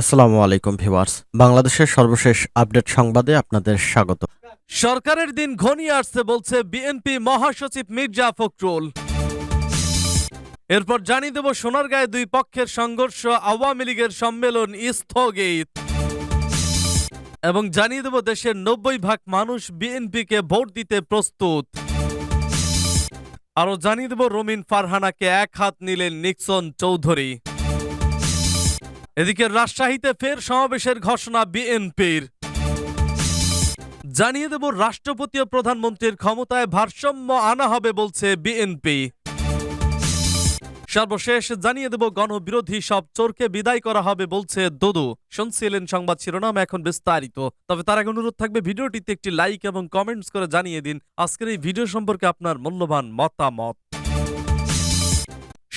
আসসালামু আলাইকুম ভিউয়ার্স। বাংলাদেশের সর্বশেষ আপডেট সংবাদে আপনাদের স্বাগত। সরকারের দিন ঘনিয়ে আসছে বলছে বিএনপি মহাসচিব মির্জা ফখরুল। এরপর জানিয়ে দেব সোনারগাঁয়ে দুই পক্ষের সংঘর্ষ আওয়ামী লীগের সম্মেলন স্থগিত। এবং জানিয়ে দেব দেশের নব্বই ভাগ মানুষ বিএনপিকে ভোট দিতে প্রস্তুত। আরও জানিয়ে দেব রমিন ফারহানাকে এক হাত নিলেন নিক্সন চৌধুরী। এদিকে রাজশাহীতে ফের সমাবেশের ঘোষণা বিএনপির। জানিয়ে দেব, রাষ্ট্রপতি ও প্রধানমন্ত্রীর ক্ষমতায় ভারসাম্য আনা হবে বলছে বিএনপি। সর্বশেষ জানিয়ে দেব, গণবিরোধী সব চোরকে বিদায় করা হবে বলছে দদু। শুনছিলেন সংবাদ শিরোনাম এখন বিস্তারিত। তবে তার আগে অনুরোধ থাকবে, ভিডিওটিতে একটি লাইক এবং কমেন্টস করে জানিয়ে দিন। আজকের এই ভিডিও সম্পর্কে আপনার মূল্যবান মতামত।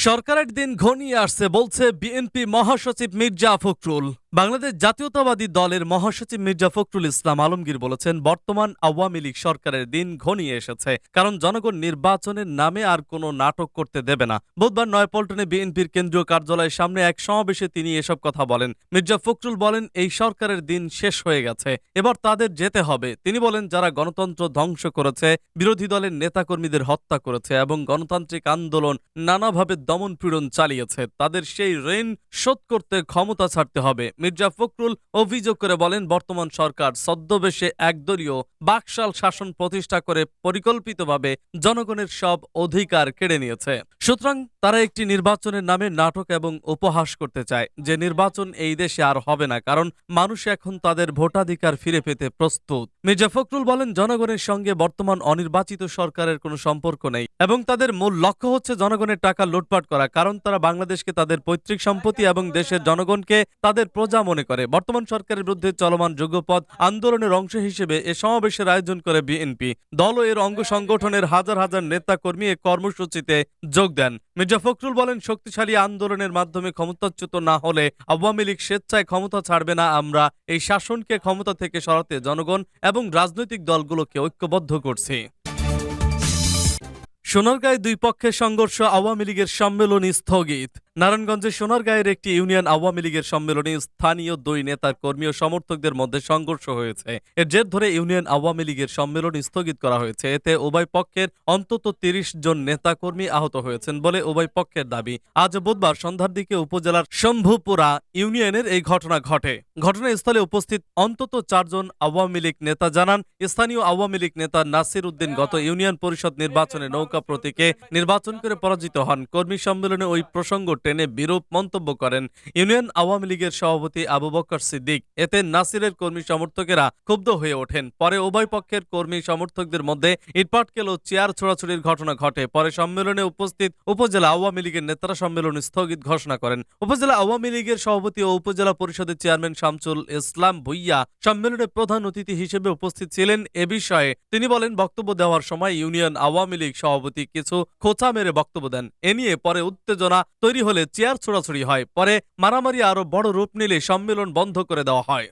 সরকারের দিন ঘনিয়ে আসছে বলছে বিএনপি মহাসচিব মির্জা ফখরুল। বাংলাদেশ জাতীয়তাবাদী দলের মহাসচিব মির্জা ফখরুল ইসলাম আলমগীর বলেছেন, বর্তমান আওয়ামী লীগ সরকারের দিন ঘনিয়ে এসেছে। কারণ জনগণ নির্বাচনের নামে আর কোনো নাটক করতে দেবে না। বুধবার নয়পল্টনে বিএনপির কেন্দ্রীয় কার্যালয়ের সামনে এক সমাবেশে তিনি এসব কথা বলেন। মির্জা ফখরুল বলেন, এই সরকারের দিন শেষ হয়ে গেছে। এবার তাদের যেতে হবে। তিনি বলেন, যারা গণতন্ত্র ধ্বংস করেছে, বিরোধী দলের নেতাকর্মীদের হত্যা করেছে এবং গণতান্ত্রিক আন্দোলন নানাভাবে দমন পীড়ন চালিয়েছে, তাদের সেই ঋণ শোধ করতে ক্ষমতা ছাড়তে হবে। মির্জা ফখরুল অভিযোগ করে বলেন, বর্তমান সরকার ছদ্মবেশে একদলীয় বাকশাল শাসন প্রতিষ্ঠা করে পরিকল্পিতভাবে জনগণের সব অধিকার কেড়ে নিয়েছে। সুতরাং তারা একটি নির্বাচনের নামে নাটক এবং উপহাস করতে চায়। যে নির্বাচন এই দেশে আর হবে না, কারণ মানুষ এখন তাদের ভোটাধিকার ফিরে পেতে প্রস্তুত। মির্জা ফখরুল বলেন, জনগণের সঙ্গে বর্তমান অনির্বাচিত সরকারের কোনো সম্পর্ক নেই এবং তাদের মূল লক্ষ্য হচ্ছে জনগণের টাকা লুটপাট করা, কারণ তারা বাংলাদেশকে তাদের পৈতৃক সম্পত্তি এবং দেশের জনগণকে তাদের প্রজা মনে করে। বর্তমান সরকারের বিরুদ্ধে চলমান যুগপথ আন্দোলনের অংশ হিসেবে এ সমাবেশের আয়োজন করে বিএনপি। দল এর অঙ্গ সংগঠনের হাজার হাজার নেতা কর্মী এ কর্মসূচিতে যোগ দেন। মির্জা ফখরুল বলেন, শক্তিশালী আন্দোলনের মাধ্যমে ক্ষমতাচ্যুত না হলে আওয়ামী লীগ স্বেচ্ছায় ক্ষমতা ছাড়বে না। আমরা এই শাসনকে ক্ষমতা থেকে সরাতে জনগণ এবং রাজনৈতিক দলগুলোকে ঐক্যবদ্ধ করছি। সোনারগাঁয়ে দুই পক্ষের সংঘর্ষ আওয়ামী লীগের সম্মেলন স্থগিত। নারায়ণগঞ্জের সোনারগাঁয়ের একটি ইউনিয়ন আওয়ামী লীগের সম্মেলনে স্থানীয় দুই নেতার কর্মী ও সমর্থকদের মধ্যে সংঘর্ষ হয়েছে। এর জের ধরে ইউনিয়ন আওয়ামী লীগের সম্মেলন স্থগিত করা হয়েছে। এতে উভয় পক্ষের অন্তত তিরিশ জন নেতাকর্মী আহত হয়েছেন বলে উভয় পক্ষের দাবি। আজ বুধবার সন্ধ্যার দিকে উপজেলার শম্ভুপুরা ইউনিয়নের এই ঘটনা ঘটে। ঘটনাস্থলে উপস্থিত অন্তত চারজন আওয়ামী লীগ নেতা জানান, স্থানীয় আওয়ামী লীগ নেতা নাসির উদ্দিন গত ইউনিয়ন পরিষদ নির্বাচনে নৌকা প্রতীকে নির্বাচন করে পরাজিত হন। কর্মী সম্মেলনে ওই প্রসঙ্গ টেনে বিরূপ মন্তব্য করেন ইউনিয়ন আওয়ামী লীগের সভাপতি আবু বকর সিদ্দিক। এতে নাসিরের কর্মী সমর্থকেরা ক্ষুব্ধ হয়ে ওঠেন। পরে উভয় পক্ষের কর্মী সমর্থকদের মধ্যে ইটপাটকেল ও চেয়ার ছোড়াছুড়ির ঘটনা ঘটে। পরে সম্মেলনে উপস্থিত উপজেলা আওয়ামী লীগের নেতারা সম্মেলন স্থগিত ঘোষণা করেন। উপজেলা আওয়ামী লীগের সভাপতি ও উপজেলা পরিষদের চেয়ারম্যান শামসুল ইসলাম ভুইয়া সম্মেলনে প্রধান অতিথি হিসেবে উপস্থিত ছিলেন। এ বিষয়ে তিনি বলেন, বক্তব্য দেওয়ার সময় ইউনিয়ন আওয়ামী লীগ সভাপতি কিছু খোঁচা মেরে বক্তব্য দেন। এ নিয়ে পরে উত্তেজনা তৈরি হলে চেয়ার ছোড়াছুড়ি হয়। পরে মারামারি আরও বড় রূপ নিলে সম্মেলন বন্ধ করে দেওয়া হয়।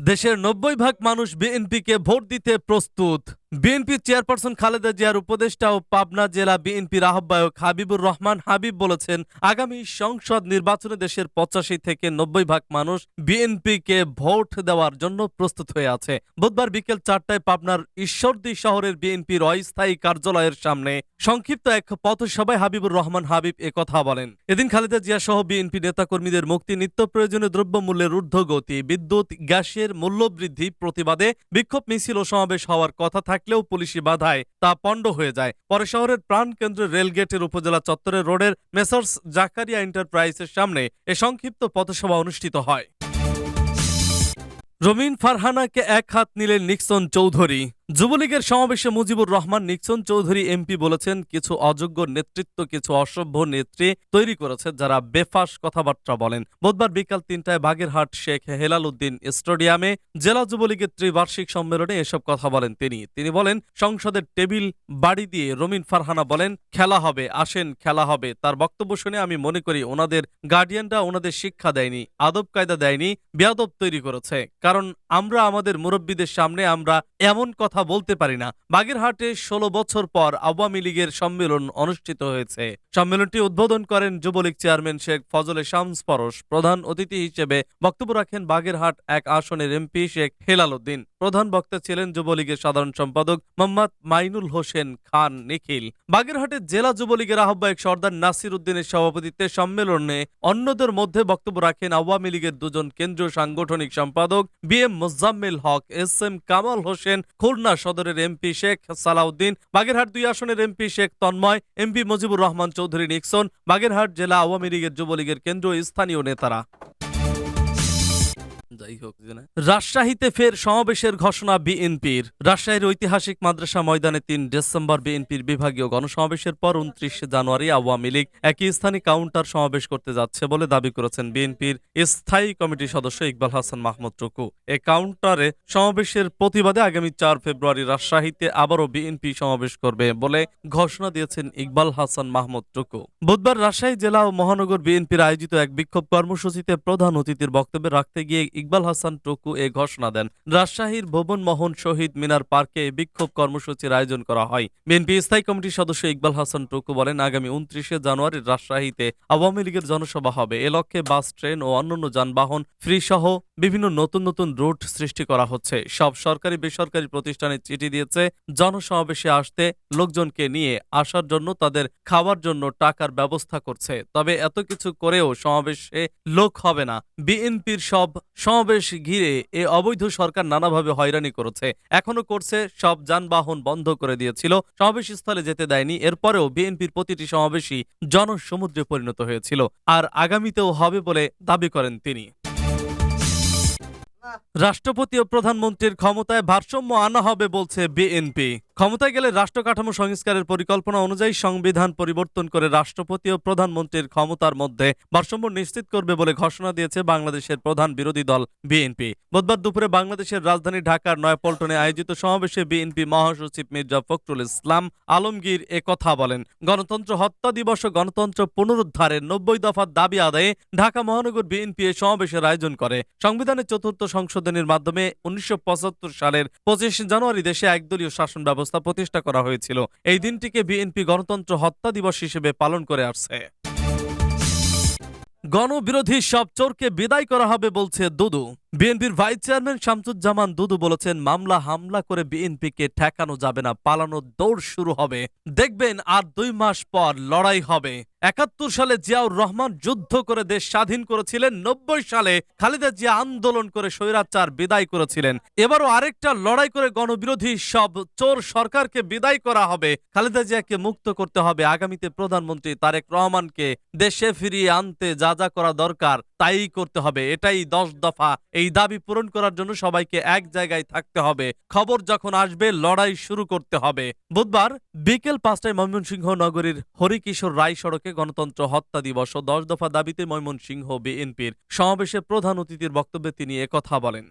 দেশের নব্বই ভাগ মানুষ বিএনপিকে ভোট দিতে প্রস্তুত। বিএনপি চেয়ারপারসন খালেদা জিয়ার উপদেষ্টা ও পাবনা জেলা বিএনপির আহ্বায়ক হাবিবুর রহমান হাবিব বলেছেন, আগামী সংসদ নির্বাচনে দেশের পঁচাশি থেকে নব্বই ভাগ মানুষ বিএনপিকে ভোট দেওয়ার জন্য প্রস্তুত হয়ে আছে। বুধবার বিকেল চারটায় পাবনার ঈশ্বরদী শহরের বিএনপির অস্থায়ী কার্যালয়ের সামনে সংক্ষিপ্ত এক পথসভায় হাবিবুর রহমান হাবিব কথা বলেন। এদিন খালেদা জিয়া সহ বিএনপি নেতাকর্মীদের মুক্তি, নিত্য প্রয়োজনীয় দ্রব্যমূল্যের ঊর্ধ্বগতি, বিদ্যুৎ, গ্যাসের মূল্যবৃদ্ধি প্রতিবাদে বিক্ষোভ মিছিল ও সমাবেশ হওয়ার কথা থাকলেও পুলিশি বাধায় তা পণ্ড হয়ে যায়। পরে শহরের প্রাণকেন্দ্রের রেলগেটের উপজেলা চত্বরে রোডের মেসার্স জাকারিয়া এন্টারপ্রাইজের সামনে এ সংক্ষিপ্ত পথসভা অনুষ্ঠিত হয়। রমিন ফারহানাকে এক হাত নিলেন নিক্সন চৌধুরী। যুবলীগের সমাবেশে মুজিবুর রহমান, নিক্সন চৌধুরী এমপি বলেছেন, কিছু অযোগ্য নেতৃত্ব, কিছু অসভ্য নেত্রী তৈরি করেছে যারা বেফাস কথাবার্তা বলেন। বুধবার বিকাল তিনটায় বাগেরহাট শেখ হেলাল উদ্দিন স্টেডিয়ামে জেলা যুবলীগের ত্রিবার্ষিক সম্মেলনে এসব কথা বলেন তিনি। তিনি বলেন, সংসদের টেবিল বাড়ি দিয়ে রমিন ফারহানা বলেন, খেলা হবে, আসেন, খেলা হবে। তার বক্তব্য শুনে আমি মনে করি, ওনাদের গার্ডিয়ানরা ওনাদের শিক্ষা দেয়নি, আদব কায়দা দেয়নি, বেয়াদব তৈরি করেছে। কারণ আমরা আমাদের মুরব্বীদের সামনে আমরা এমন কথা বলতে পারি না। বাগেরহাটে ষোলো বছর পর আওয়ামী লীগের সম্মেলন অনুষ্ঠিত হয়েছে। সম্মেলনটি উদ্বোধন করেন যুবলীগ চেয়ারম্যান শেখ ফজলে শামস পরশ, প্রধান অতিথি হিসেবে বক্তব্য রাখেন বাগেরহাট এক আসনের এমপি শেখ হেলাল উদ্দিন। প্রধান বক্তা ছিলেন যুবলীগের সাধারণ সম্পাদক মোহাম্মদ মাইনুল হোসেন খান নিখিল। বাগেরহাটের জেলা যুবলীগের আহ্বায়ক সর্দার নাসির উদ্দিনের সভাপতিত্বে সম্মেলনে অন্যদের মধ্যে বক্তব্য রাখেন আওয়ামী লীগের দুজন কেন্দ্রীয় সাংগঠনিক সম্পাদক B M Mozammel Haque, S M Kamal Hossain, Khulna সদরের এমপি শেখ সালাউদ্দিন, বাগেরহাট দুই আসনের এমপি শেখ তন্ময়, এমপি মুজিবুর রহমান চৌধুরী নিক্সন, বাগেরহাট জেলা আওয়ামী লীগের যুবলীগের কেন্দ্রীয় স্থানীয় নেতারা। যাই হোক রাজশাহীতে ফের সমাবেশের ঘোষণা বিএনপির। রাজশাহীর ঐতিহাসিক মাদ্রাসা ময়দানে তিন ডিসেম্বর বিএনপির বিভাগীয় গণসমাবেশের পর উনত্রিশে জানুয়ারি আওয়ামী লীগ একই স্থানে কাউন্টার সমাবেশ করতে যাচ্ছে বলে দাবি করেছেন বিএনপির স্থায়ী কমিটির সদস্য ইকবাল হাসান মাহমুদ টুকু এ কাউন্টারে সমাবেশের প্রতিবাদে আগামী চার ফেব্রুয়ারি রাজশাহীতে আবারও বিএনপি সমাবেশ করবে বলে ঘোষণা দিয়েছেন ইকবাল হাসান মাহমুদ টুকু বুধবার রাজশাহী জেলা ও মহানগর বিএনপির আয়োজিত এক বিক্ষোভ কর্মসূচিতে প্রধান অতিথির বক্তব্যে রাখতে গিয়ে ইকবাল হাসান টুকু এ ঘোষণা দেন। রাজশাহীর ভুবন মোহন শহীদ মিনার পার্কে বিক্ষোভ কর্মসূচির আয়োজন করা হয়। বিএনপি স্থায়ী কমিটির সদস্য ইকবাল হাসান টুকু বলেন, আগামী উনত্রিশে জানুয়ারি রাজশাহীতে আওয়ামী লীগের জনসভা হবে। এ লক্ষ্যে বাস, ট্রেন ও অন্যান্য যানবাহন ফ্রি সহ বিভিন্ন নতুন নতুন রুট সৃষ্টি করা হচ্ছে। সব সরকারি বেসরকারি প্রতিষ্ঠানে চিঠি দিয়েছে, জনসমাবেশে আসতে লোকজনকে নিয়ে আসার জন্য তাদের খাওয়ার জন্য টাকার ব্যবস্থা করছে। তবে এত কিছু করেও সমাবেশে লোক হবে না। বিএনপির সব সমাবেশ ঘিরে এ অবৈধ সরকার নানাভাবে হয়রানি করেছে। এখনও করছে, সব যানবাহন বন্ধ করে দিয়েছিল। সমাবেশ স্থলে যেতে দেয়নি। এরপরেও বিএনপির প্রতিটি সমাবেশই জনসমুদ্রে পরিণত হয়েছিল। আর আগামীতেও হবে বলে দাবি করেন তিনি। রাষ্ট্রপতি ও প্রধানমন্ত্রীর ক্ষমতায় ভারসাম্য আনা হবে বলছে বিএনপি। ক্ষমতায় গেলে রাষ্ট্র কাঠামো সংস্কারের পরিকল্পনা অনুযায়ী সংবিধান পরিবর্তন করে রাষ্ট্রপতি ও প্রধানমন্ত্রীর ক্ষমতার মধ্যে ভারসাম্য নিশ্চিত করবে বলে ঘোষণা দিয়েছে বাংলাদেশের প্রধান বিরোধী দল বিএনপি। বুধবার দুপুরে বাংলাদেশের রাজধানী ঢাকার নয়াপল্টনে আয়োজিত সমাবেশে বিএনপি মহাসচিব মির্জা ফখরুল ইসলাম আলমগীর এ কথা বলেন। গণতন্ত্র হত্যা দিবস ও গণতন্ত্র পুনরুদ্ধারের নব্বই দফার দাবি আদায়ে ঢাকা মহানগর বিএনপি এ সমাবেশের আয়োজন করে। সংবিধানের চতুর্থ সংশোধনীর মাধ্যমে উনিশশো পঁচাত্তর সালের পঁচিশ জানুয়ারি দেশে একদলীয় শাসন ব্যবস্থা প্রতিষ্ঠা করা হয়েছিল। এই দিনটিকে বিএনপি গণতন্ত্র হত্যা দিবস হিসেবে পালন করে আসছে। গণবিরোধী সব চোরকে বিদায় করা হবে বলছে দুদু। বিএনপির ভাইস চেয়ারম্যান শামসুজ্জামান দুদু বলেছেন, মামলা হামলা করে বিএনপিকে ঠেকানো যাবে না, পালানোর দৌড় শুরু হবে। দেখবেন আর দুই মাস পর লড়াই হবে। একাত্তর সালে জিয়াউর রহমান যুদ্ধ করে দেশ স্বাধীন করেছিলেন, নব্বই সালে খালেদা জিয়া আন্দোলন করে স্বৈরাচার বিদায় করেছিলেন। এবারও আরেকটা লড়াই করে গণবিরোধী সব চোর সরকারকে বিদায় করা হবে। খালেদা জিয়াকে মুক্ত করতে হবে। আগামীতে প্রধানমন্ত্রী তারেক রহমানকে দেশে ফিরিয়ে আনতে যা যা করা দরকার, তাই করতে হবে। এটাই দশ দফা এই দাবি পূরণ করার জন্য সবাইকে এক জায়গায় থাকতে হবে। খবর যখন আসবে, লড়াই শুরু করতে হবে। বুধবার বিকেল পাঁচটায় ময়মনসিংহ নগরীর হরিকিশোর রায় সড়কে গণতন্ত্র হত্যা দিবস ও দশ দফা দাবিতে ময়মনসিংহ বিএনপির সমাবেশে প্রধান অতিথির বক্তব্যে তিনি একথা বলেন।